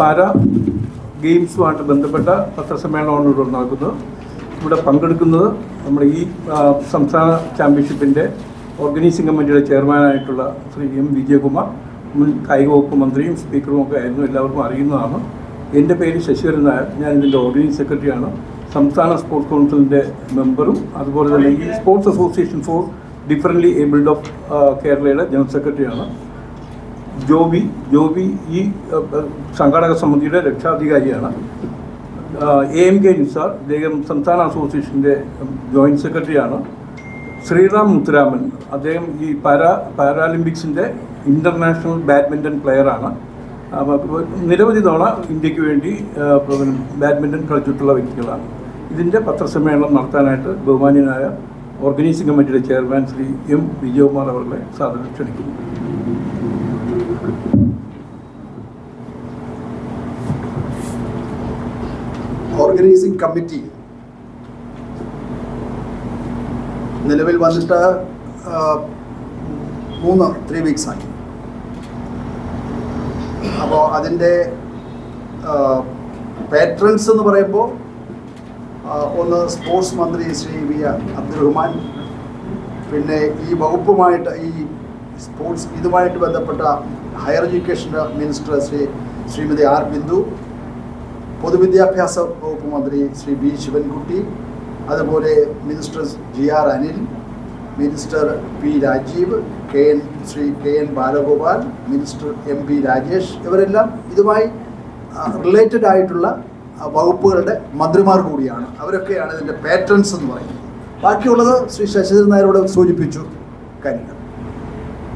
പാര ഗെയിംസുമായിട്ട് ബന്ധപ്പെട്ട പത്രസമ്മേളനമാണ് ഇവിടെ നടക്കുന്നത് ഇവിടെ പങ്കെടുക്കുന്നത് നമ്മുടെ ഈ സംസ്ഥാന ചാമ്പ്യൻഷിപ്പിന്റെ ഓർഗനൈസിംഗ് കമ്മിറ്റിയുടെ ചെയർമാനായിട്ടുള്ള ശ്രീ എം വിജയകുമാർ മുൻ കായിക വകുപ്പ് മന്ത്രിയും സ്പീക്കറും ഒക്കെ ആയിരുന്നു എല്ലാവർക്കും അറിയുന്നതാണ്. എന്റെ പേര് ശശിധരൻ നായർ ഞാൻ ഇതിന്റെ ഓർഗനൈസിംഗ് സെക്രട്ടറിയാണ്. സംസ്ഥാന സ്പോർട്സ് കൗൺസിലിന്റെ മെമ്പറും അതുപോലെ തന്നെ ഈ sports association for differently abled of കേരളയുടെ ജനറൽ സെക്രട്ടറിയാണ്. ജോബി ജോബി ഈ സംഘാടക സമിതിയുടെ രക്ഷാധികാരിയാണ്. എ എം കെ നിസാർ അദ്ദേഹം സംസ്ഥാന അസോസിയേഷന്റെ ജോയിന്റ് സെക്രട്ടറിയാണ്. ശ്രീറാം മുത്തുരാമൻ അദ്ദേഹം ഈ പാരാ പാരാലിമ്പിക്സിന്റെ ഇന്റർനാഷണൽ ബാഡ്മിന്റൺ പ്ലെയറാണ്. നിരവധി തവണ ഇന്ത്യയ്ക്ക് വേണ്ടി ബാഡ്മിന്റൺ കളിച്ചിട്ടുള്ള വ്യക്തികളാണ്. ഇതിന്റെ പത്രസമ്മേളനം നടത്താനായിട്ട് ബഹുമാന്യനായ ഓർഗനൈസിംഗ് കമ്മിറ്റിയുടെ ചെയർമാൻ ശ്രീ എം വിജയകുമാർ അവരുടെ സാധനം ക്ഷണിക്കുന്നു. ഓർഗനൈസിംഗ് കമ്മിറ്റി നിലവിൽ വന്നിട്ട് മൂന്ന് ത്രീ വീക്സ് ആയി. അപ്പോൾ അതിന്റെ പേട്രൻസ് എന്ന് പറയുമ്പോൾ ഒന്ന് സ്പോർട്സ് മന്ത്രി ശ്രീ വി അബ്ദുറഹ്മാൻ പിന്നെ ഈ വകുപ്പുമായിട്ട് ഈ സ്പോർട്സ് ഇതുമായിട്ട് ബന്ധപ്പെട്ട higher education minister Shri Shrimati R Bindu പൊതുവിദ്യാഭ്യാസ വകുപ്പ് മന്ത്രി ശ്രീ ബി ശിവൻകുട്ടി അതുപോലെ minister G R Anil minister P Rajeev K N Shri K N Balagopal minister M P Rajesh ഇവരെല്ലാം ഇതുമായി റിലേറ്റഡ് ആയിട്ടുള്ള വകുപ്പുകളുടെ മന്ത്രിമാർ കൂടിയാണ്. അവരൊക്കെയാണ് ഇതിന്റെ പാറ്റേൺസ് എന്ന് പറയുന്നത്. ബാക്കിയുള്ളത് ശ്രീ ശശിധരൻ നായരോട് സൂചിപ്പിച്ചു കാര്യങ്ങൾ.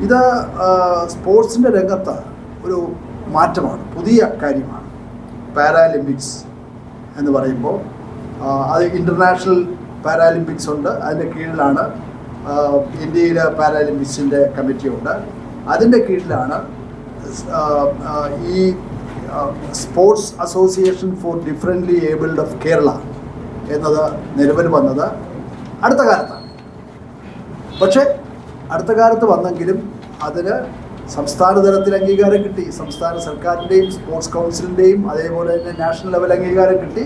ഇത് സ്പോർട്സിന്റെ രംഗത്ത് ഒരു മാറ്റമാണ് പുതിയ കാര്യമാണ്. പാരാലിമ്പിക്സ് എന്ന് പറയുമ്പോൾ അത് ഇന്റർനാഷണൽ പാരാലിമ്പിക്സ് ഉണ്ട്. അതിന്റെ കീഴിലാണ് ഇന്ത്യയിലെ പാരാലിമ്പിക്സിന്റെ കമ്മിറ്റി ഉണ്ട്. അതിന്റെ കീഴിലാണ് ഈ sports association for differently abled of Kerala എന്നത് നിലവിൽ വന്നത് അടുത്ത കാലത്താണ്. പക്ഷേ അടുത്ത കാലത്ത് വന്നെങ്കിലും അതിന് സംസ്ഥാന തലത്തിൽ അംഗീകാരം കിട്ടി. സംസ്ഥാന സർക്കാരിന്റെയും സ്പോർട്സ് കൗൺസിലിന്റെയും അതേപോലെ തന്നെ നാഷണൽ ലെവൽ അംഗീകാരം കിട്ടി.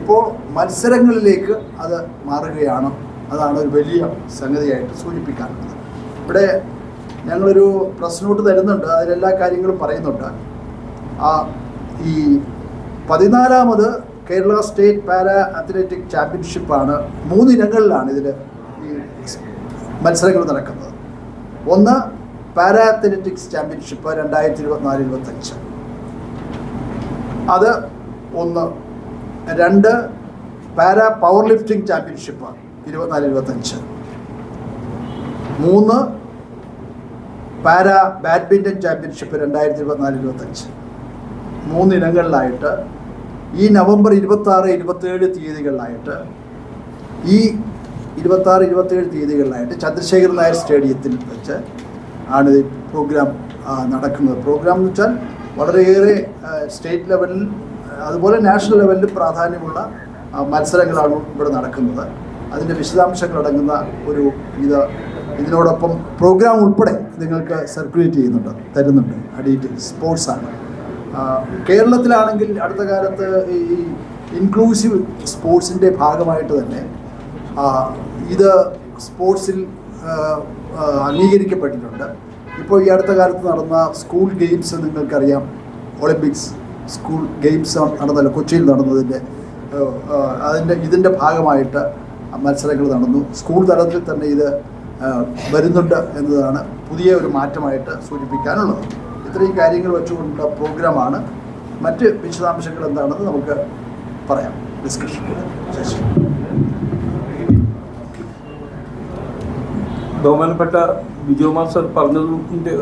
ഇപ്പോൾ മത്സരങ്ങളിലേക്ക് അത് മാറുകയാണ്. അതാണ് ഒരു വലിയ സംഗതിയായിട്ട് സൂചിപ്പിക്കാനുള്ളത്. ഇവിടെ ഞങ്ങളൊരു പ്രസ് നോട്ട് തരുന്നുണ്ട്. അതിലെല്ലാ കാര്യങ്ങളും പറയുന്നുണ്ട്. ആ ഈ പതിനാലാമത് കേരള സ്റ്റേറ്റ് പാരാ അത്ലറ്റിക് ചാമ്പ്യൻഷിപ്പാണ് മൂന്നിനങ്ങളിലാണ് ഇതിൽ ഈ മത്സരങ്ങൾ നടക്കുന്നത്. ഒന്ന് പാരാ അത്ലറ്റിക്സ് ചാമ്പ്യൻഷിപ്പ് രണ്ടായിരത്തി ഇരുപത്തിനാല് ഇരുപത്തഞ്ച് അത് ഒന്ന്. രണ്ട് പാരാ പവർ ലിഫ്റ്റിംഗ് ചാമ്പ്യൻഷിപ്പ് ഇരുപത്തിനാല് ഇരുപത്തഞ്ച് മൂന്ന് പാരാ ബാഡ്മിന്റൺ ചാമ്പ്യൻഷിപ്പ് രണ്ടായിരത്തി ഇരുപത്തിനാല് ഇരുപത്തഞ്ച് മൂന്നിനങ്ങളിലായിട്ട് ഈ നവംബർ ഇരുപത്താറ് ഇരുപത്തേഴ് തീയതികളിലായിട്ട് ഈ ഇരുപത്താറ് ഇരുപത്തേഴ് തീയതികളിലായിട്ട് ചന്ദ്രശേഖർ നായർ സ്റ്റേഡിയത്തിൽ വെച്ച് ആണ് പ്രോഗ്രാം നടക്കുന്നത്. പ്രോഗ്രാം എന്ന് വെച്ചാൽ വളരെയേറെ സ്റ്റേറ്റ് ലെവലിൽ അതുപോലെ നാഷണൽ ലെവലിൽ പ്രാധാന്യമുള്ള മത്സരങ്ങളാണ് ഇവിടെ നടക്കുന്നത്. അതിന്റെ വിശദാംശങ്ങളടങ്ങുന്ന ഒരു ഇത് ഇതിനോടൊപ്പം പ്രോഗ്രാം ഉൾപ്പെടെ നിങ്ങൾക്ക് സർക്കുലേറ്റ് ചെയ്യുന്നുണ്ട് തരുന്നുണ്ട്. അഡീറ്റ് സ്പോർട്സാണ് കേരളത്തിലാണെങ്കിൽ അടുത്ത കാലത്ത് ഈ ഇൻക്ലൂസീവ് സ്പോർട്സിന്റെ ഭാഗമായിട്ട് തന്നെ ഇത് സ്പോർട്സിൽ അംഗീകരിക്കപ്പെട്ടിട്ടുണ്ട്. ഇപ്പോൾ ഈ അടുത്ത കാലത്ത് നടന്ന സ്കൂൾ ഗെയിംസ് നിങ്ങൾക്കറിയാം. ഒളിമ്പിക്സ് സ്കൂൾ ഗെയിംസ് നടന്നല്ലോ കൊച്ചിയിൽ നടന്നതിന്റെ അതിന്റെ ഇതിന്റെ ഭാഗമായിട്ട് മത്സരങ്ങൾ നടന്നു. സ്കൂൾ തലത്തിൽ തന്നെ ഇത് വരുന്നുണ്ട് എന്നതാണ് പുതിയ ഒരു മാറ്റമായിട്ട് സൂചിപ്പിക്കാനുള്ളത്. ഇത്രയും കാര്യങ്ങൾ വെച്ചുകൊണ്ടുള്ള പ്രോഗ്രാമാണ് മറ്റ് വിശദാംശങ്ങൾ എന്താണെന്ന് നമുക്ക് പറയാം. ഡിസ്കഷൻ ശേഷം ബഹുമാനപ്പെട്ട വിജയകുമാർ സർ പറഞ്ഞതിന്റെ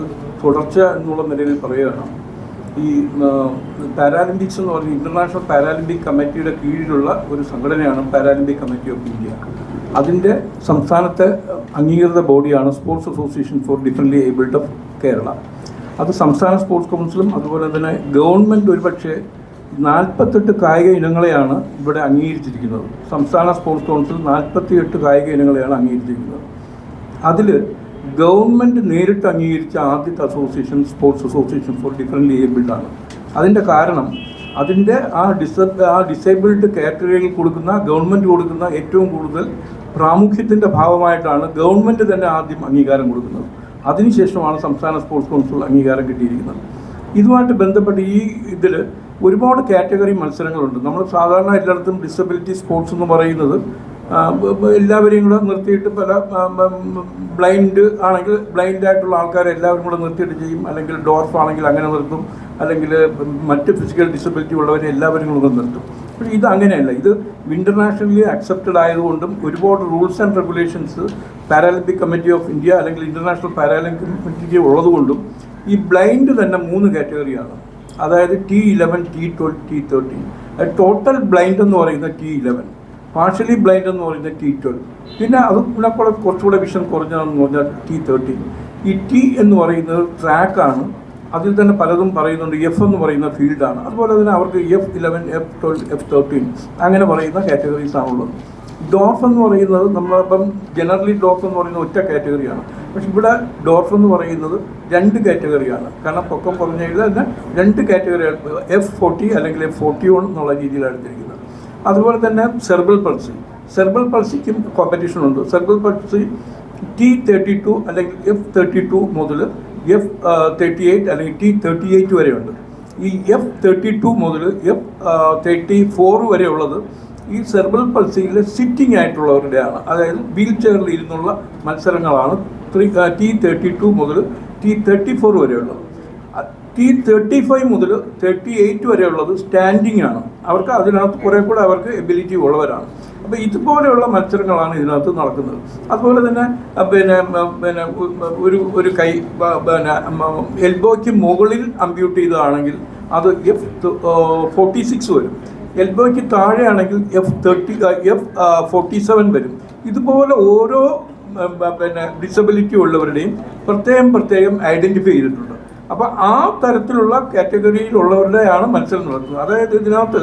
തുടർച്ച എന്നുള്ള നിലയിൽ പറയുകയാണ്. ഈ പാരാലിമ്പിക്സ് എന്ന് പറഞ്ഞ ഇന്റർനാഷണൽ പാരാലിമ്പിക് കമ്മിറ്റിയുടെ കീഴിലുള്ള ഒരു സംഘടനയാണ് പാരാലിമ്പിക് കമ്മിറ്റി ഓഫ് ഇന്ത്യ അതിന്റെ സംസ്ഥാനത്തെ അംഗീകൃത ബോഡിയാണ് sports association for differently abled of Kerala അത് സംസ്ഥാന സ്പോർട്സ് കൗൺസിലും അതുപോലെ തന്നെ ഗവൺമെന്റ് ഒരുപക്ഷെ നാൽപ്പത്തെട്ട് കായിക ഇനങ്ങളെയാണ് ഇവിടെ അംഗീകരിച്ചിരിക്കുന്നത്. സംസ്ഥാന സ്പോർട്സ് കൗൺസിൽ നാൽപ്പത്തിയെട്ട് കായിക ഇനങ്ങളെയാണ് അംഗീകരിച്ചിരിക്കുന്നത്. അതിൽ ഗവൺമെന്റ് നേരിട്ട് അംഗീകരിച്ച ആദ്യത്തെ association sports association for different abled ആണ്. അതിന്റെ കാരണം അതിന്റെ ആ ഡിസ ആ ഡിസേബിൾഡ് കാറ്റഗറിയിൽ കൊടുക്കുന്ന ഗവൺമെന്റ് കൊടുക്കുന്ന ഏറ്റവും കൂടുതൽ പ്രാമുഖ്യത്തിന്റെ ഭാഗമായിട്ടാണ് ഗവൺമെന്റ് തന്നെ ആദ്യം അംഗീകാരം കൊടുക്കുന്നത്. അതിനുശേഷമാണ് സംസ്ഥാന സ്പോർട്സ് കൗൺസിൽ അംഗീകാരം കിട്ടിയിരിക്കുന്നത്. ഇതുമായിട്ട് ബന്ധപ്പെട്ട് ഈ ഇതിൽ ഒരുപാട് കാറ്റഗറി മത്സരങ്ങളുണ്ട്. നമ്മൾ സാധാരണ എല്ലായിടത്തും ഡിസബിലിറ്റി സ്പോർട്സ് എന്ന് പറയുന്നത് എല്ലാവരെയും കൂടെ നിർത്തിയിട്ട് പല ബ്ലൈൻഡ് ആണെങ്കിൽ ബ്ലൈൻഡ് ആയിട്ടുള്ള ആൾക്കാരെ എല്ലാവരും കൂടെ നിർത്തിയിട്ട് ചെയ്യും. അല്ലെങ്കിൽ ഡോർഫ് ആണെങ്കിൽ അങ്ങനെ നിർത്തും. അല്ലെങ്കിൽ മറ്റ് ഫിസിക്കൽ ഡിസബിലിറ്റി ഉള്ളവരെ എല്ലാവരും കൂടെ നിർത്തും. പക്ഷേ ഇത് അങ്ങനെയല്ല. ഇത് ഇന്റർനാഷണലി അക്സെപ്റ്റഡ് ആയതുകൊണ്ടും ഒരുപാട് rules and regulations Paralympic committee of India അല്ലെങ്കിൽ ഇന്റർനാഷണൽ പാരാലിമ്പിക് കമ്മിറ്റിക്ക് ഉള്ളതുകൊണ്ടും ഈ ബ്ലൈൻഡ് തന്നെ മൂന്ന് കാറ്റഗറിയാണ്. അതായത് T eleven T twelve T thirteen total blind എന്ന് പറയുന്നത് ടി ഇലവൻ പാർഷ്യലി ബ്ലൈൻഡ് എന്ന് പറയുന്നത് ടി ട്വൽവ് പിന്നെ അത് കൂടെ കുറച്ചുകൂടെ വിഷൻ കുറഞ്ഞതെന്ന് പറഞ്ഞാൽ ടി തേർട്ടീൻ ഈ ടി എന്ന് പറയുന്നത് ട്രാക്കാണ് അതിൽ തന്നെ പലതും പറയുന്നുണ്ട്. എഫ് എന്ന് പറയുന്ന ഫീൽഡാണ് അതുപോലെ തന്നെ അവർക്ക് F eleven F twelve F thirteen അങ്ങനെ പറയുന്ന കാറ്റഗറീസ് ആണുള്ളത്. ഡോർഫ് എന്ന് പറയുന്നത് നമ്മളിപ്പം ജനറലി ഡോർഫ് എന്ന് പറയുന്ന ഒറ്റ കാറ്റഗറിയാണ് പക്ഷെ ഇവിടെ ഡോർഫ് എന്ന് പറയുന്നത് രണ്ട് കാറ്റഗറിയാണ് കാരണം പൊക്കം കുറഞ്ഞതിൽ തന്നെ രണ്ട് കാറ്റഗറി എഫ് ഫോർട്ടി അല്ലെങ്കിൽ എഫ് ഫോർട്ടി വൺ എന്നുള്ള രീതിയിലാണ് എടുത്തിരിക്കുന്നത്. അതുപോലെ തന്നെ സെർബൽ പൾസി സെർബൽ പൾസിക്കും കോമ്പറ്റീഷൻ ഉണ്ട്. Cerebral palsy T thirty two അല്ലെങ്കിൽ എഫ് തേർട്ടി ടു മുതൽ എഫ് തേർട്ടി എയ്റ്റ് അല്ലെങ്കിൽ ടി തേർട്ടി എയ്റ്റ് വരെയുണ്ട് ഈ എഫ് തേർട്ടി ടു മുതൽ എഫ് തേർട്ടി ഫോർ വരെ ഉള്ളത് ഈ സെർബൽ പൾസിയിലെ സിറ്റിംഗ് ആയിട്ടുള്ളവരുടെയാണ് അതായത് വീൽ ചെയറിൽ ഇരുന്നുള്ള മത്സരങ്ങളാണ് ത്രീ ടി തേർട്ടി ടു മുതൽ ടി തേർട്ടി ഫോർ വരെയുള്ളത് ടി തേർട്ടി ഫൈവ് മുതൽ തേർട്ടി എയ്റ്റ് വരെയുള്ളത് സ്റ്റാൻഡിംഗ് ആണ്. അവർക്ക് അതിനകത്ത് കുറേ കൂടെ അവർക്ക് എബിലിറ്റി ഉള്ളവരാണ്. അപ്പോൾ ഇതുപോലെയുള്ള മത്സരങ്ങളാണ് ഇതിനകത്ത് നടക്കുന്നത്. അതുപോലെ തന്നെ പിന്നെ പിന്നെ ഒരു ഒരു കൈ പിന്നെ എൽബോയ്ക്ക് മുകളിൽ അമ്പ്യൂട്ട് ചെയ്തതാണെങ്കിൽ അത് എഫ് ഫോർട്ടി സിക്സ് വരും. എൽബോയ്ക്ക് താഴെയാണെങ്കിൽ F thirty F forty seven വരും. ഇതുപോലെ ഓരോ പിന്നെ ഡിസബിലിറ്റി ഉള്ളവരുടെയും പ്രത്യേകം പ്രത്യേകം ഐഡന്റിഫൈ ചെയ്തിട്ടുണ്ട്. അപ്പോൾ ആ തരത്തിലുള്ള കാറ്റഗറിയിലുള്ളവരുടെയാണ് മത്സരം നടത്തുന്നത്. അതായത് ഇതിനകത്ത്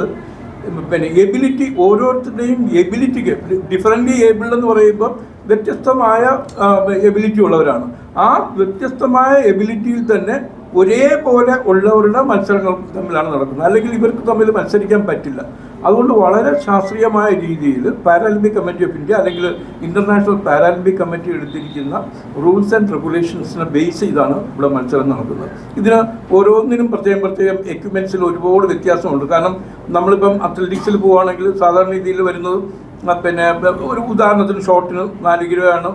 പിന്നെ എബിലിറ്റി ഓരോരുത്തരുടെയും എബിലിറ്റിക്ക് ഡിഫറന്റ് ഏബിൾഡ് എന്ന് പറയുമ്പോൾ വ്യത്യസ്തമായ എബിലിറ്റി ഉള്ളവരാണ്. ആ വ്യത്യസ്തമായ എബിലിറ്റിയിൽ തന്നെ ഒരേപോലെ ഉള്ളവരുടെ മത്സരങ്ങൾ തമ്മിലാണ് നടക്കുന്നത്. അല്ലെങ്കിൽ ഇവർക്ക് തമ്മിൽ മത്സരിക്കാൻ പറ്റില്ല. അതുകൊണ്ട് വളരെ ശാസ്ത്രീയമായ രീതിയിൽ പാരാലിമ്പിക് കമ്മിറ്റി ഓഫ് ഇന്ത്യ അല്ലെങ്കിൽ ഇന്റർനാഷണൽ പാരാലിമ്പിക് കമ്മിറ്റി എടുത്തിരിക്കുന്ന റൂൾസ് ആൻഡ് റെഗുലേഷൻസിനെ ബേസ് ചെയ്താണ് ഇവിടെ മത്സരം നടക്കുന്നത്. ഇതിന് ഓരോന്നിനും പ്രത്യേകം പ്രത്യേകം എക്യുപ്മെൻസിൽ ഒരുപാട് വ്യത്യാസമുണ്ട്. കാരണം നമ്മളിപ്പം അത്ലറ്റിക്സിൽ പോവുകയാണെങ്കിൽ സാധാരണ രീതിയിൽ വരുന്നത് പിന്നെ ഒരു ഉദാഹരണത്തിന് ഷോട്ടിന് നാല് കിലോയാണ്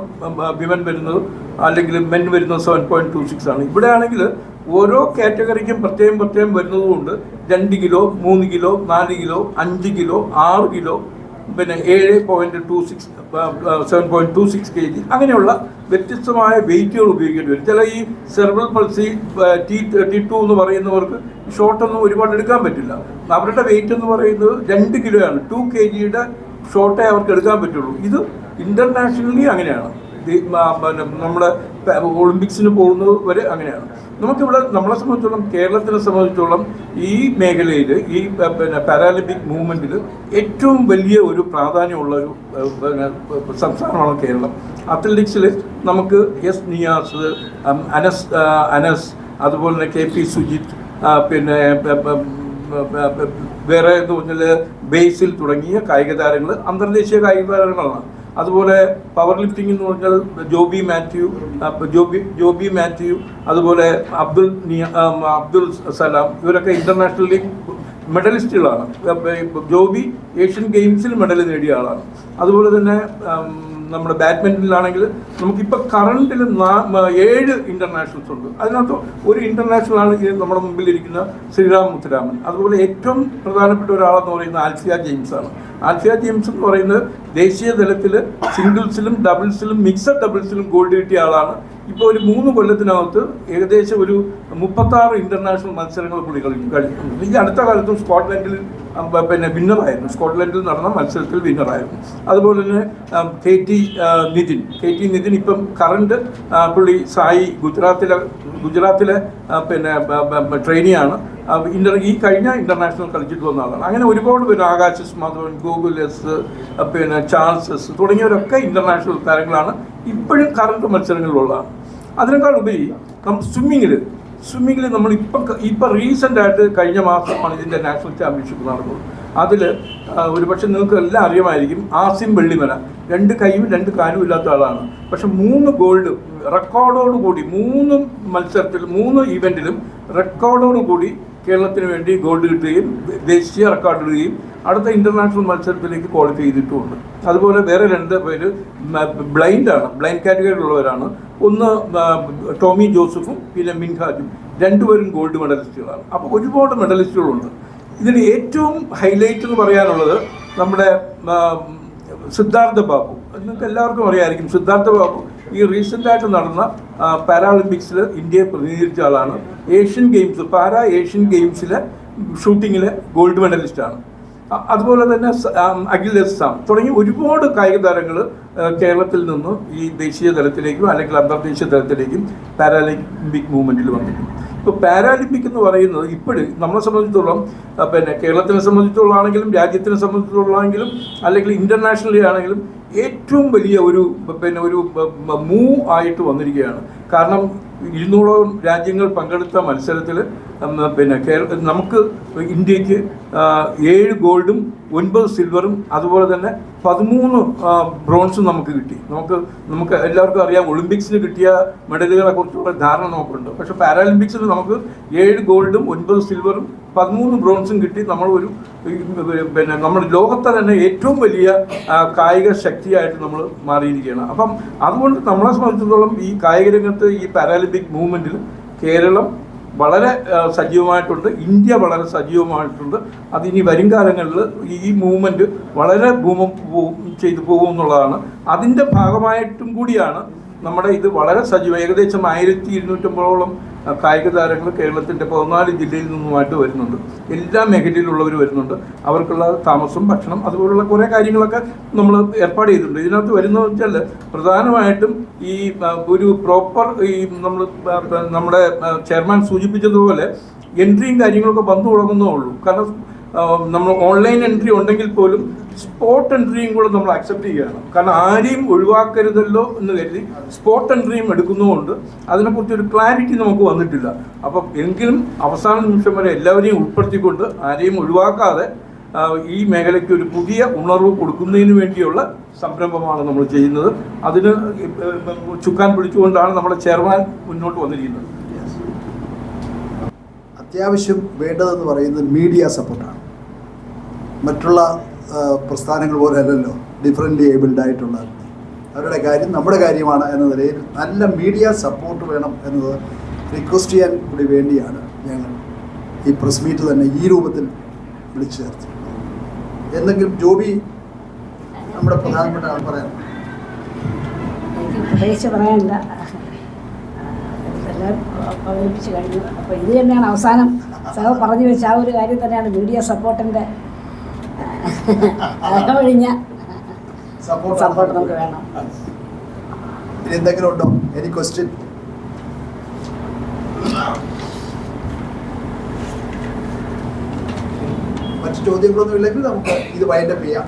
വിമൻ വരുന്നത്. അല്ലെങ്കിൽ മെൻ വരുന്നത് സെവൻ പോയിന്റ് ടു സിക്സ് ആണ്. ഇവിടെ ആണെങ്കിൽ ഓരോ കാറ്റഗറിക്കും പ്രത്യേകം പ്രത്യേകം വരുന്നതുകൊണ്ട് രണ്ട് കിലോ മൂന്ന് കിലോ നാല് കിലോ അഞ്ച് കിലോ ആറ് കിലോ പിന്നെ ഏഴ് point two six seven point two six K G അങ്ങനെയുള്ള വ്യത്യസ്തമായ വെയിറ്റുകൾ ഉപയോഗിക്കേണ്ടി വരും. ചില ഈ cerebral palsy T T two എന്ന് പറയുന്നവർക്ക് ഷോട്ടൊന്നും ഒരുപാട് എടുക്കാൻ പറ്റില്ല. അവരുടെ വെയിറ്റ് എന്ന് പറയുന്നത് രണ്ട് കിലോയാണ്. ടു കെ ജിയുടെ ഷോട്ടേ അവർക്ക് എടുക്കാൻ പറ്റുള്ളൂ. ഇത് ഇന്റർനാഷണലി അങ്ങനെയാണ്. നമ്മുടെ ഒളിമ്പിക്സിന് പോകുന്നത് വരെ അങ്ങനെയാണ്. നമുക്കിവിടെ നമ്മളെ സംബന്ധിച്ചോളം കേരളത്തിനെ സംബന്ധിച്ചോളം ഈ മേഖലയിൽ ഈ പിന്നെ പാരാലിമ്പിക് മൂവ്മെന്റിൽ ഏറ്റവും വലിയ ഒരു പ്രാധാന്യമുള്ള ഒരു പിന്നെ സംസ്ഥാനമാണ് കേരളം. അത്ലറ്റിക്സിൽ നമുക്ക് എസ് നിയാസ് അനസ് അനസ് അതുപോലെ തന്നെ കെ പി സുജിത്ത് പിന്നെ വേറെ എന്ന് പറഞ്ഞാൽ ബേസിൽ തുടങ്ങിയ കായിക താരങ്ങൾ അന്തർദേശീയ കായിക താരങ്ങളാണ് അതുപോലെ പവർ ലിഫ്റ്റിംഗ് എന്ന് പറഞ്ഞാൽ ജോബി മാത്യു ജോബി ജോബി മാത്യു അതുപോലെ അബ്ദുൽ അബ്ദുൽ സലാം ഇവരൊക്കെ ഇന്റർനാഷണലി മെഡലിസ്റ്റുകളാണ് ജോബി ഏഷ്യൻ ഗെയിംസിൽ മെഡൽ നേടിയ ആളാണ്. അതുപോലെ തന്നെ നമ്മുടെ ബാഡ്മിന്റണിലാണെങ്കിൽ നമുക്കിപ്പോൾ കറണ്ടിൽ ഏഴ് ഇന്റർനാഷണൽസ് ഉണ്ട്. അതിനകത്ത് ഒരു ഇന്റർനാഷണലാണ് നമ്മുടെ മുമ്പിൽ ഇരിക്കുന്ന ശ്രീറാം മുത്തുരാമൻ. അതുപോലെ ഏറ്റവും പ്രധാനപ്പെട്ട ഒരാളെന്ന് പറയുന്നത് ആൽസിയ ജെയിംസ് ആണ്. ആൽഫിയ ജെയിംസ് എന്ന് പറയുന്നത് ദേശീയ തലത്തിൽ സിംഗിൾസിലും ഡബിൾസിലും മിക്സഡ് ഡബിൾസിലും ഗോൾഡ് കിട്ടിയ ആളാണ്. ഇപ്പോൾ ഒരു മൂന്ന് കൊല്ലത്തിനകത്ത് ഏകദേശം ഒരു മുപ്പത്താറ് ഇന്റർനാഷണൽ മത്സരങ്ങൾ കൂടി കളിക്കും ഈ അടുത്ത കാലത്തും സ്കോട്ട്ലൻഡിൽ പിന്നെ വിന്നറായിരുന്നു. സ്കോട്ട്ലൻഡിൽ നടന്ന മത്സരത്തിൽ വിന്നറായിരുന്നു. അതുപോലെ തന്നെ K T Nithin. K T Nithin ഇപ്പം കറണ്ട് പുള്ളി സായി ഗുജറാത്തിലെ ഗുജറാത്തിലെ പിന്നെ ട്രെയിനിയാണ്. ഇന്റർ ഈ കഴിഞ്ഞ ഇന്റർനാഷണൽ കളിച്ചിട്ട് വന്ന ആളാണ്. അങ്ങനെ ഒരുപാട് പേര് ആകാശ് എസ് മാധവൻ എസ് പിന്നെ ചാൾസ് എസ് തുടങ്ങിയവരൊക്കെ ഇന്റർനാഷണൽ താരങ്ങളാണ് ഇപ്പോഴും കറണ്ട് മത്സരങ്ങളിലുള്ളതാണ്. അതിനേക്കാൾ ഉപരി നമ്മൾ സ്വിമ്മിങ്ങിൽ സ്വിമ്മിങ്ങിൽ നമ്മൾ ഇപ്പം ഇപ്പം റീസെന്റ് ആയിട്ട് കഴിഞ്ഞ മാസമാണ് ഇതിന്റെ നാഷണൽ ചാമ്പ്യൻഷിപ്പ് നടന്നത്. അതിൽ ഒരുപക്ഷെ നിങ്ങൾക്ക് എല്ലാം അറിയുമായിരിക്കും ആസിം വെള്ളിമല. രണ്ട് കൈയും രണ്ട് കാലും ഇല്ലാത്ത ആളാണ്. പക്ഷെ മൂന്ന് ഗോൾഡ് റെക്കോർഡോട് കൂടി മൂന്ന് മത്സരത്തിൽ മൂന്ന് ഇവന്റിലും റെക്കോർഡോട് കൂടി കേരളത്തിന് വേണ്ടി ഗോൾഡ് കിട്ടുകയും ദേശീയ റെക്കോർഡ് ഇടുകയും അടുത്ത ഇന്റർനാഷണൽ മത്സരത്തിലേക്ക് ക്വാളിഫൈ ചെയ്തിട്ടുമുണ്ട്. അതുപോലെ വേറെ രണ്ട് പേര് ബ്ലൈൻഡ് ആണ്. ബ്ലൈൻഡ് കാറ്റഗറിയിലുള്ളവരാണ് ഒന്ന് ടോമി ജോസഫും പിന്നെ മിൻഹാജും. രണ്ടുപേരും ഗോൾഡ് മെഡലിസ്റ്റുകളാണ് അപ്പോൾ ഒരുപാട് മെഡലിസ്റ്റുകളുണ്ട് ഇതിൽ ഏറ്റവും ഹൈലൈറ്റ് എന്ന് പറയാനുള്ളത് നമ്മുടെ സിദ്ധാർത്ഥ ബാബു. നിങ്ങൾക്ക് എല്ലാവർക്കും അറിയാമായിരിക്കും സിദ്ധാർത്ഥ ബാബു. ഈ റീസെന്റായിട്ട് നടന്ന പാരാളിമ്പിക്സിൽ ഇന്ത്യയെ പ്രതിനിധീകരിച്ച ആളാണ്. ഏഷ്യൻ ഗെയിംസ് പാരാ ഏഷ്യൻ ഗെയിംസിലെ ഷൂട്ടിങ്ങിലെ ഗോൾഡ് മെഡലിസ്റ്റാണ് അതുപോലെ തന്നെ അഖിൽ തുടങ്ങി ഒരുപാട് കായിക താരങ്ങൾ കേരളത്തിൽ നിന്നും ഈ ദേശീയ തലത്തിലേക്കും അല്ലെങ്കിൽ അന്തർദേശീയ തലത്തിലേക്കും പാരാലിമ്പിക് മൂവ്മെന്റിൽ വന്നിട്ടുണ്ട് ഇപ്പോൾ പാരാലിമ്പിക് എന്ന് പറയുന്നത് ഇപ്പോഴും നമ്മളെ സംബന്ധിച്ചിടത്തോളം പിന്നെ കേരളത്തിനെ സംബന്ധിച്ചിടത്തോളാണെങ്കിലും രാജ്യത്തിനെ സംബന്ധിച്ചിടത്തോളാണെങ്കിലും അല്ലെങ്കിൽ ഇന്റർനാഷണലി ആണെങ്കിലും ഏറ്റവും വലിയ ഒരു പിന്നെ ഒരു മൂവ് ആയിട്ട് വന്നിരിക്കുകയാണ്. കാരണം ഇരുന്നൂറോളം രാജ്യങ്ങൾ പങ്കെടുത്ത മത്സരത്തിൽ പിന്നെ കേരള നമുക്ക് ഇന്ത്യയ്ക്ക് ഏഴ് ഗോൾഡും ഒൻപത് സിൽവറും അതുപോലെ തന്നെ പതിമൂന്ന് ബ്രോൺസും നമുക്ക് കിട്ടി. നമുക്ക് നമുക്ക് എല്ലാവർക്കും അറിയാം ഒളിമ്പിക്സിന് കിട്ടിയ മെഡലുകളെ കുറിച്ചുള്ള ധാരണ നമുക്കുണ്ട്. പക്ഷേ പാരാലിമ്പിക്സിൽ നമുക്ക് ഏഴ് ഗോൾഡും ഒൻപത് സിൽവറും പതിമൂന്ന് ബ്രോൺസും കിട്ടി. ഈ, പിന്നെ നമ്മുടെ ലോകത്തെ തന്നെ ഏറ്റവും വലിയ കായിക ശക്തിയായിട്ട് നമ്മൾ മാറിയിരിക്കുകയാണ്. അപ്പം അതുകൊണ്ട് നമ്മളെ സംബന്ധിച്ചിടത്തോളം ഈ കായിക രംഗത്ത് ഈ പാരാലിമ്പിക് മൂവ്മെന്റിൽ കേരളം വളരെ സജീവമായിട്ടുണ്ട്. ഇന്ത്യ വളരെ സജീവമായിട്ടുണ്ട്. അതിനി വരും കാലങ്ങളിൽ ഈ മൂവ്മെന്റ് വളരെ ഭൂമം ചെയ്തു പോകും എന്നുള്ളതാണ്. അതിന്റെ ഭാഗമായിട്ടും കൂടിയാണ് നമ്മുടെ ഇത് വളരെ സജീവം. ഏകദേശം ആയിരത്തി ഇരുന്നൂറ്റമ്പതോളം കായിക താരങ്ങൾ കേരളത്തിന്റെ പതിനാല് ജില്ലയിൽ നിന്നുമായിട്ട് വരുന്നുണ്ട്. എല്ലാ മേഖലയിലുള്ളവർ വരുന്നുണ്ട്. അവർക്കുള്ള താമസം ഭക്ഷണം അതുപോലുള്ള കുറേ കാര്യങ്ങളൊക്കെ നമ്മൾ ഏർപ്പാട് ചെയ്തിട്ടുണ്ട്. ഇതിനകത്ത് വരുന്ന വെച്ചാൽ പ്രധാനമായിട്ടും ഈ ഒരു പ്രോപ്പർ ഈ നമ്മൾ നമ്മുടെ ചെയർമാൻ സൂചിപ്പിച്ചതുപോലെ എൻട്രിയും കാര്യങ്ങളൊക്കെ വന്നു തുടങ്ങുന്നേ ഉള്ളൂ. കാരണം നമ്മൾ ഓൺലൈൻ എൻട്രി ഉണ്ടെങ്കിൽ പോലും സ്പോട്ട് എൻട്രിയും കൂടെ നമ്മൾ അക്സെപ്റ്റ് ചെയ്യുകയാണ്. കാരണം ആരെയും ഒഴിവാക്കരുതല്ലോ എന്ന് കരുതി സ്പോട്ട് എൻട്രിയും എടുക്കുന്നതുകൊണ്ട് അതിനെക്കുറിച്ച് ഒരു ക്ലാരിറ്റി നമുക്ക് വന്നിട്ടില്ല. അപ്പം എങ്കിലും അവസാന നിമിഷം വരെ എല്ലാവരെയും ഉൾപ്പെടുത്തിക്കൊണ്ട് ആരെയും ഒഴിവാക്കാതെ ഈ മേഖലയ്ക്ക് ഒരു പുതിയ ഉണർവ് കൊടുക്കുന്നതിന് വേണ്ടിയുള്ള സംരംഭമാണ് നമ്മൾ ചെയ്യുന്നത്. അതിന് ചുക്കാൻ പിടിച്ചുകൊണ്ടാണ് നമ്മുടെ ചെയർമാൻ മുന്നോട്ട് വന്നിരിക്കുന്നത്. അത്യാവശ്യം വേണ്ടതെന്ന് പറയുന്നത് മീഡിയ സപ്പോർട്ടാണ് മറ്റുള്ള പ്രസ്ഥാനങ്ങൾ പോലെ അല്ലല്ലോ ഡിഫറെന്റ് ഏബിൾഡ് അവരുടെ കാര്യം നമ്മുടെ കാര്യമാണ് എന്ന നിലയിൽ നല്ല മീഡിയ സപ്പോർട്ട് വേണം എന്നത് റിക്വസ്റ്റ് ചെയ്യാൻ കൂടി വേണ്ടിയാണ് ഞങ്ങൾ ഈ പ്രസ് മീറ്റ് തന്നെ ഈ രൂപത്തിൽ വിളിച്ചു ചേർത്തത് എന്തെങ്കിലും ജോബി നമ്മുടെ പ്രധാനപ്പെട്ട ആൾ പറയാം പ്രത്യേകിച്ച് കഴിഞ്ഞു. അപ്പോൾ ഇത് തന്നെയാണ് അവസാനം. സഹ പറഞ്ഞു വെച്ച ആ ഒരു കാര്യം തന്നെയാണ് മീഡിയ സപ്പോർട്ടിന്റെ അകമഴിഞ്ഞ സപ്പോർട്ട് സപ്പോർട്ട് നമുക്ക് വേണം. എന്തെങ്കിലും ഉണ്ടോ? എനി ക്വസ്റ്റ്യൻ മറ്റു ചോദ്യങ്ങളൊന്നും ഇല്ലെങ്കിൽ നമുക്ക് ഇത് വൈൻഡപ്പ് ചെയ്യാം.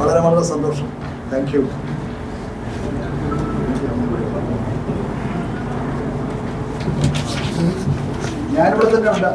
വളരെ വളരെ സന്തോഷം. താങ്ക് യു ഞാനിവിടെ തന്നെ ഉണ്ട്.